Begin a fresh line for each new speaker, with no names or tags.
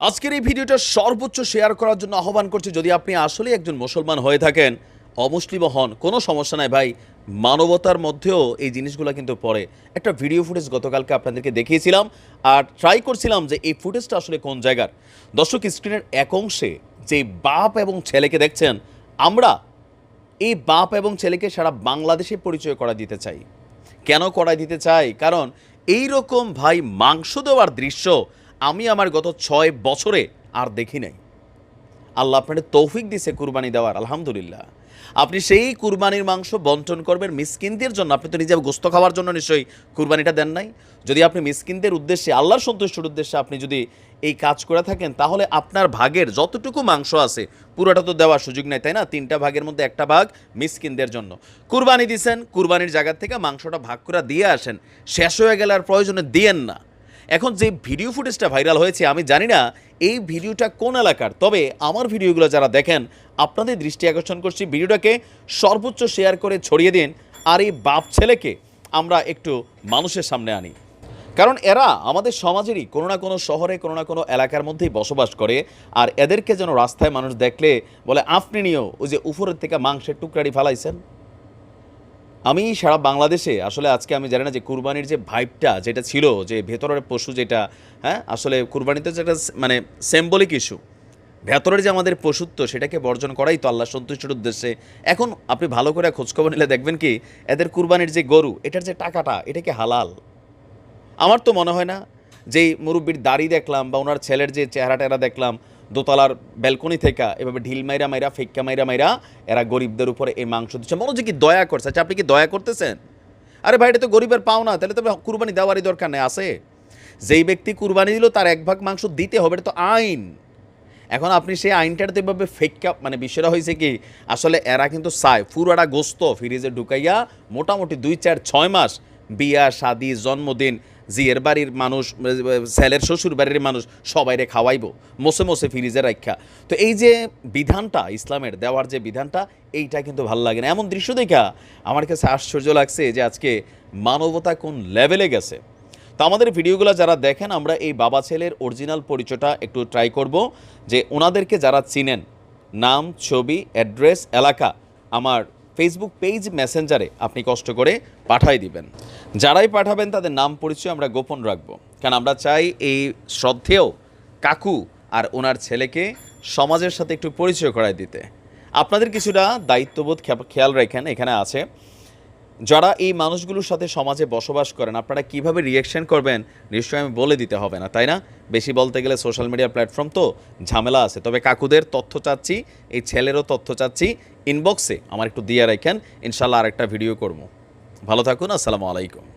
আজকের এই ভিডিওটা সর্বোচ্চ শেয়ার করার জন্য আহ্বান করছি, যদি আপনি আসলে একজন মুসলমান হয়ে থাকেন অমুসলিমও হন, কোনো সমস্যা নাই ভাই, মানবতার মধ্যেও এই জিনিসগুলো কিন্তু পড়ে। একটা ভিডিও ফুটেজ গতকালকে আপনাদেরকে দেখিয়েছিলাম, আর ট্রাই করছিলাম যে এই ফুটেজটা আসলে কোন জায়গার। দর্শক স্ক্রিনের এক অংশে যে বাপ এবং ছেলেকে দেখছেন, আমরা এই বাপ এবং ছেলেকে সারা বাংলাদেশে পরিচয় করা দিতে চাই। কেন করা দিতে চাই? কারণ এই রকম ভাই মাংস দেওয়ার দৃশ্য আমি আমার গত ছয় বছরে আর দেখি নাই। আল্লাহ আপনাদের তৌফিক দিছে কুরবানি দেওয়ার, আলহামদুলিল্লাহ। আপনি সেই কুরবানির মাংস বন্টন করবেন মিসকিনদের জন্য, আপনি তো নিজে গোস্ত খাওয়ার জন্য নিশ্চয়ই কুরবানিটা দেন নাই। যদি আপনি মিসকিনদের উদ্দেশ্যে, আল্লাহর সন্তুষ্টির উদ্দেশ্যে আপনি যদি এই কাজ করে থাকেন, তাহলে আপনার ভাগের যতটুকু মাংস আছে, পুরোটা তো দেওয়ার সুযোগ নেই, তাই না? তিনটা ভাগের মধ্যে একটা ভাগ মিসকিনদের জন্য। কুরবানি দিছেন, কুরবানির জায়গা থেকে মাংসটা ভাগ করে দিয়ে আসেন। শেষ হয়ে গেলে আর প্রয়োজনে দিয়েন না। এখন যে ভিডিও ফুটেজটা ভাইরাল হয়েছে, আমি জানি না এই ভিডিওটা কোন এলাকার। তবে আমার ভিডিওগুলো যারা দেখেন, আপনাদের দৃষ্টি আকর্ষণ করছি। ভিডিওটাকে সর্বোচ্চ শেয়ার করে ছড়িয়ে দিন আর এই বাপ ছেলেকে আমরা একটু মানুষের সামনে আনি। কারণ এরা আমাদের সমাজেরই কোনো না কোনো শহরে, কোনো না কোনো এলাকার মধ্যেই বসবাস করে আর এদেরকে যেন রাস্তায় মানুষ দেখলে বলে, আপনি নিয়েও ওই যে উপরের থেকে মাংসের টুকরাটি ফালাইছেন। আমি সারা বাংলাদেশে, আসলে আজকে আমি জানি না যে কুরবানির যে ভাইবটা যেটা ছিল, যে ভেতরের পশু যেটা হ্যাঁ আসলে কুরবানিতে যেটা মানে সিম্বলিক ইস্যু ভেতরের যে আমাদের পশুত্ব সেটাকে বর্জন করাই তো আল্লাহ সন্তুষ্টির উদ্দেশ্যে। এখন আপনি ভালো করে খোঁজখবর নিলে দেখবেন কি, এদের কুরবানির যে গরু, এটার যে টাকাটা, এটা কি হালাল? আমার তো মনে হয় না, যেই মুরব্বীর দাড়ি দেখলাম বা ওনার ছেলের যে চেহারা টেহারা দেখলাম দোতলার ব্যালকনি থেকে এভাবে ঢিল মাইরা মাইরা, ফেক্কা মাইরা মাইরা এরা গরিবদের উপরে এই মাংস দিচ্ছে। মনে হচ্ছে কি দয়া করছে? আচ্ছা আপনি কি দয়া করতেছেন? আরে ভাই, এটা তো গরিবের পাও না তাহলে তো কুরবানি দেওয়ারই দরকার নেই, আছে। যেই ব্যক্তি কুরবানি দিল, তার এক ভাগ মাংস দিতে হবে, এটা তো আইন। এখন আপনি সেই আইনটার তো এভাবে ফেক্কা মানে বিষয়টা হয়েছে কি, আসলে এরা কিন্তু চায় পুরোটা গোস্ত ফ্রিজে ঢুকাইয়া মোটামুটি দুই চার ছয় মাস বিয়া, শাদি, জন্মদিন, জিয়ের বাড়ির মানুষ ছেলের শ্বশুর বাড়ির মানুষ সবাইরে খাওয়াইবো মোসে মোসে ফ্রিজে রাখা তো এই যে বিধানটা, ইসলামের দেওয়ার যে বিধানটা, এইটা কিন্তু ভালো লাগে না। এমন দৃশ্য দেখা আমার কাছে আশ্চর্য লাগছে যে আজকে মানবতা কোন লেভেলে গেছে। তো আমাদের ভিডিওগুলো যারা দেখেন, আমরা এই বাবা ছেলের অরিজিনাল পরিচয়টা একটু ট্রাই করব যে ওনাদেরকে যারা চিনেন, নাম, ছবি, অ্যাড্রেস, এলাকা, আমার ফেসবুক পেজ মেসেঞ্জারে আপনি কষ্ট করে পাঠাই দিবেন। যারাই পাঠাবেন তাদের নাম পরিচয় আমরা গোপন রাখব। কারণ আমরা চাই এই শ্রদ্ধেয় কাকু আর ওনার ছেলেকে সমাজের সাথে একটু পরিচয় করায় দিতে। আপনাদের কিছুটা দায়িত্ববোধ খেয়াল রাখেন, এখানে আছে। যারা এই মানুষগুলোর সাথে সমাজে বসবাস করেন, আপনারা কীভাবে রিয়েকশন করবেন? নিশ্চয়ই আমি বলে দিতে হবে না, তাই না? বেশি বলতে গেলে সোশ্যাল মিডিয়া প্ল্যাটফর্ম তো ঝামেলা আছে। তবে কাকুদের তথ্য চাচ্ছি, এই ছেলেরও তথ্য চাচ্ছি। ইনবক্সে আমার একটু দিয়ে রাখেন, ইনশাল্লাহ আরেকটা ভিডিও করব। ভালো থাকুন, আসসালামু আলাইকুম।